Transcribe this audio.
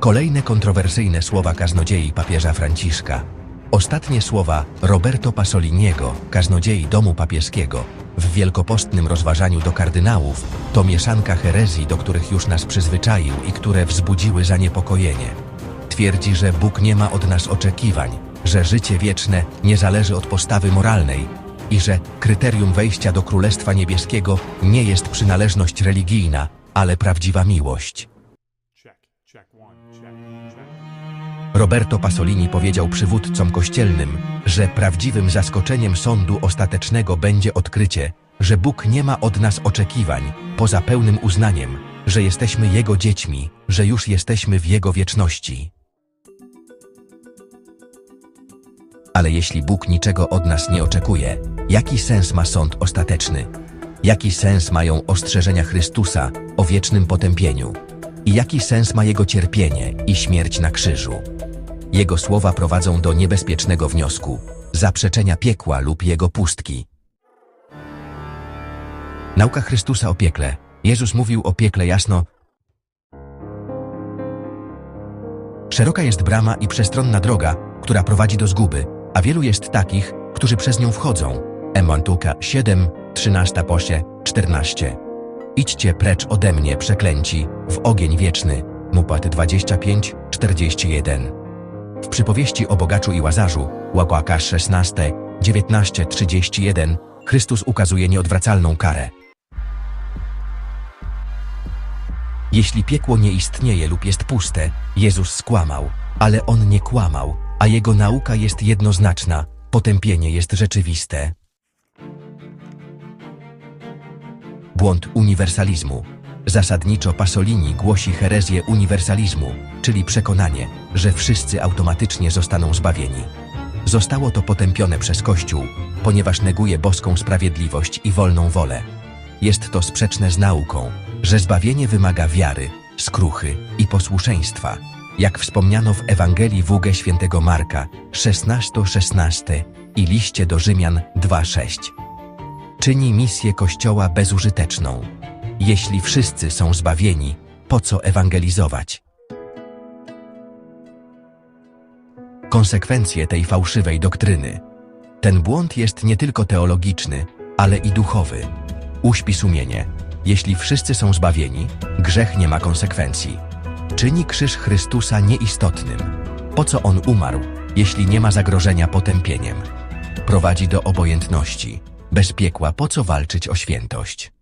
Kolejne kontrowersyjne słowa kaznodziei papieża Franciszka. Ostatnie słowa Roberto Pasoliniego, kaznodziei domu papieskiego, w wielkopostnym rozważaniu do kardynałów, to mieszanka herezji, do których już nas przyzwyczaił i które wzbudziły zaniepokojenie. Twierdzi, że Bóg nie ma od nas oczekiwań, że życie wieczne nie zależy od postawy moralnej i że kryterium wejścia do Królestwa Niebieskiego nie jest przynależność religijna, ale prawdziwa miłość. Roberto Pasolini powiedział przywódcom kościelnym, że prawdziwym zaskoczeniem sądu ostatecznego będzie odkrycie, że Bóg nie ma od nas oczekiwań, poza pełnym uznaniem, że jesteśmy Jego dziećmi, że już jesteśmy w Jego wieczności. Ale jeśli Bóg niczego od nas nie oczekuje, jaki sens ma sąd ostateczny? Jaki sens mają ostrzeżenia Chrystusa o wiecznym potępieniu? I jaki sens ma Jego cierpienie i śmierć na krzyżu? Jego słowa prowadzą do niebezpiecznego wniosku zaprzeczenia piekła lub jego pustki. Nauka Chrystusa o piekle. Jezus mówił o piekle jasno. Szeroka jest brama i przestronna droga, która prowadzi do zguby, a wielu jest takich, którzy przez nią wchodzą. Emantuka 7, 13 posie, 14. Idźcie precz ode mnie, przeklęci, w ogień wieczny. Mupat 25, 41. W przypowieści o bogaczu i łazarzu, Łakłaka 16, 19, 31, Chrystus ukazuje nieodwracalną karę. Jeśli piekło nie istnieje lub jest puste, Jezus skłamał, ale On nie kłamał, a Jego nauka jest jednoznaczna, potępienie jest rzeczywiste. Błąd uniwersalizmu. Zasadniczo Pasolini głosi herezję uniwersalizmu, czyli przekonanie, że wszyscy automatycznie zostaną zbawieni. Zostało to potępione przez Kościół, ponieważ neguje boską sprawiedliwość i wolną wolę. Jest to sprzeczne z nauką, że zbawienie wymaga wiary, skruchy i posłuszeństwa, jak wspomniano w Ewangelii WG świętego Marka 16:16 i liście do Rzymian 2:6 czyni misję Kościoła bezużyteczną. Jeśli wszyscy są zbawieni, po co ewangelizować? Konsekwencje tej fałszywej doktryny. Ten błąd jest nie tylko teologiczny, ale i duchowy. Uśpi sumienie. Jeśli wszyscy są zbawieni, grzech nie ma konsekwencji. Czyni krzyż Chrystusa nieistotnym. Po co on umarł, jeśli nie ma zagrożenia potępieniem? Prowadzi do obojętności. Bez piekła po co walczyć o świętość?